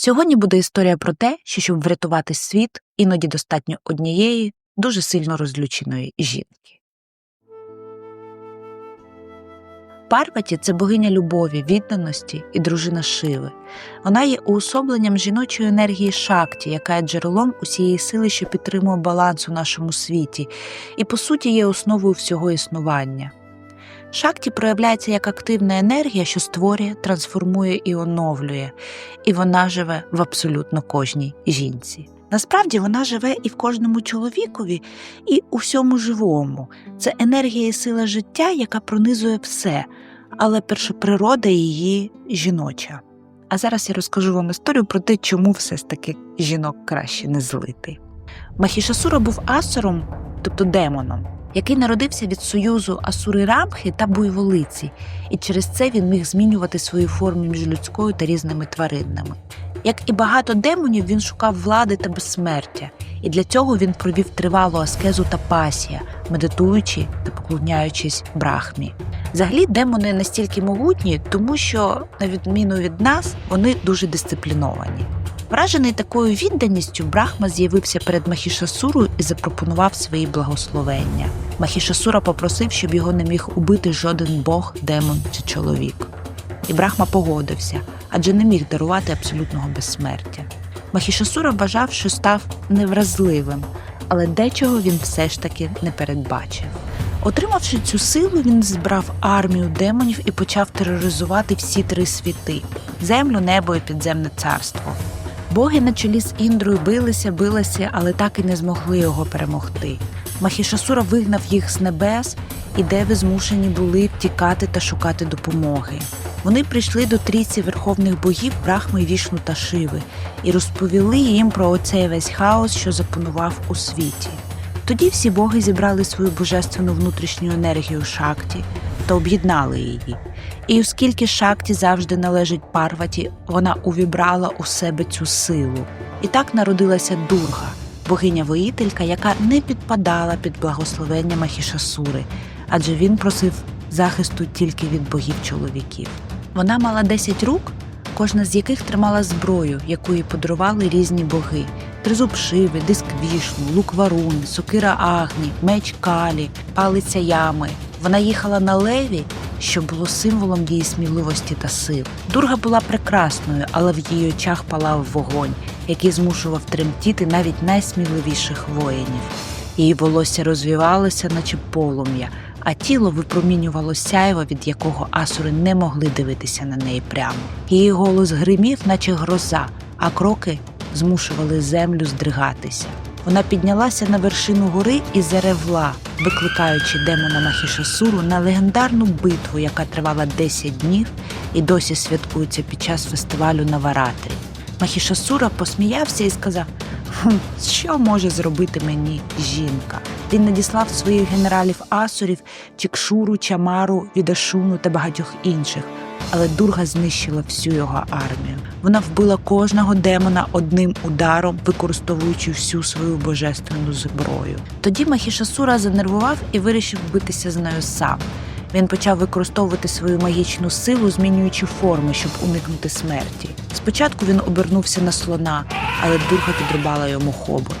Сьогодні буде історія про те, що щоб врятувати світ, іноді достатньо однієї дуже сильно розлюченої жінки. Парваті це богиня любові, відданості і дружина Шиви. Вона є уособленням жіночої енергії шакті, яка є джерелом усієї сили, що підтримує баланс у нашому світі, і по суті є основою всього існування. Шакті проявляється як активна енергія, що створює, трансформує і оновлює, і вона живе в абсолютно кожній жінці. Насправді вона живе і в кожному чоловікові, і у всьому живому. Це енергія і сила життя, яка пронизує все, але першоприрода її жіноча. А зараз я розкажу вам історію про те, чому все ж таки жінок краще не злити. Махішасура був асуром, тобто демоном, який народився від союзу Асури Рамхи та буйволиці, і через це він міг змінювати свої форми між людською та різними тваринами. Як і багато демонів, він шукав влади та безсмертя, і для цього він провів тривалу аскезу та пасія, медитуючи та поклоняючись брахмі. Взагалі, демони настільки могутні, тому що, на відміну від нас, вони дуже дисципліновані. Вражений такою відданістю, Брахма з'явився перед Махішасурою і запропонував свої благословення. Махішасура попросив, щоб його не міг убити жоден бог, демон чи чоловік. І Брахма погодився, адже не міг дарувати абсолютного безсмертя. Махішасура вважав, що став невразливим, але дечого він все ж таки не передбачив. Отримавши цю силу, він збрав армію демонів і почав тероризувати всі три світи землю, небо і підземне царство. Боги на чолі з Індрою билися, билися, але так і не змогли його перемогти. Махішасура вигнав їх з небес, і деви змушені були втікати та шукати допомоги. Вони прийшли до трійці верховних богів Брахми, Вішну та Шиви і розповіли їм про оцей весь хаос, що запанував у світі. Тоді всі боги зібрали свою божественну внутрішню енергію шакті та об'єднали її. І оскільки шакті завжди належить парваті, вона увібрала у себе цю силу. І так народилася Дурга, богиня-воїтелька, яка не підпадала під благословення Махішасури, адже він просив захисту тільки від богів чоловіків. Вона мала 10 рук, кожна з яких тримала зброю, яку їй подарували різні боги: тризуб шиви, диск вішну, лук варуни, сокира агні, меч калі, палиця ями. Вона їхала на леві, що було символом її сміливості та сил. Дурга була прекрасною, але в її очах палав вогонь, який змушував тремтіти навіть найсміливіших воїнів. Її волосся розвівалося, наче полум'я, а тіло випромінювало сяйво, від якого асури не могли дивитися на неї прямо. Її голос гримів, наче гроза, а кроки змушували землю здригатися. Вона піднялася на вершину гори і заревла, викликаючи демона Махішасуру на легендарну битву, яка тривала 10 днів і досі святкується під час фестивалю Наваратрі. Махішасура посміявся і сказав: «Хм, що може зробити мені жінка? Він надіслав своїх генералів асурів, Чікшуру, Чамару, Відашуну та багатьох інших. Але Дурга знищила всю його армію. Вона вбила кожного демона одним ударом, використовуючи всю свою божественну зброю. Тоді Махішасура занервував і вирішив битися з нею сам. Він почав використовувати свою магічну силу, змінюючи форми, щоб уникнути смерті. Спочатку він обернувся на слона, але Дурга підрубала йому хобот.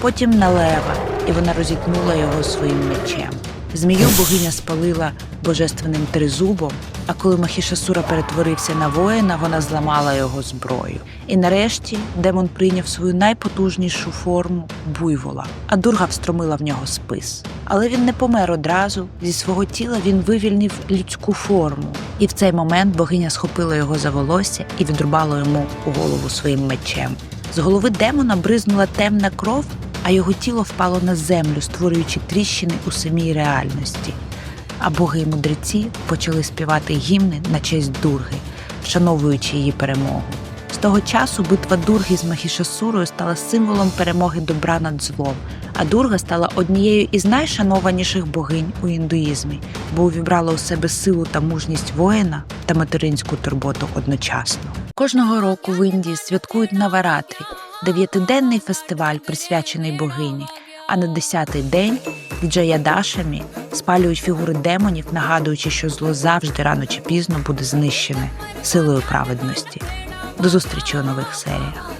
Потім на лева, і вона розітнула його своїм мечем. Змію богиня спалила божественним тризубом, а коли Махішасура перетворився на воїна, вона зламала його зброю. І нарешті демон прийняв свою найпотужнішу форму буйвола, а дурга встромила в нього спис. Але він не помер одразу. Зі свого тіла він вивільнив людську форму, і в цей момент богиня схопила його за волосся і відрубала йому голову своїм мечем. З голови демона бризнула темна кров, а його тіло впало на землю, створюючи тріщини у самій реальності. А боги і мудреці почали співати гімни на честь Дурги, вшановуючи її перемогу. З того часу битва Дурги з Махішасурою стала символом перемоги добра над злом, а Дурга стала однією із найшанованіших богинь у індуїзмі, бо увібрала у себе силу та мужність воїна та материнську турботу одночасно. Кожного року в Індії святкують Наваратрі, дев'ятиденний фестиваль, присвячений богині. А на десятий день джаядашами спалюють фігури демонів, нагадуючи, що зло завжди рано чи пізно буде знищене силою праведності. До зустрічі у нових серіях.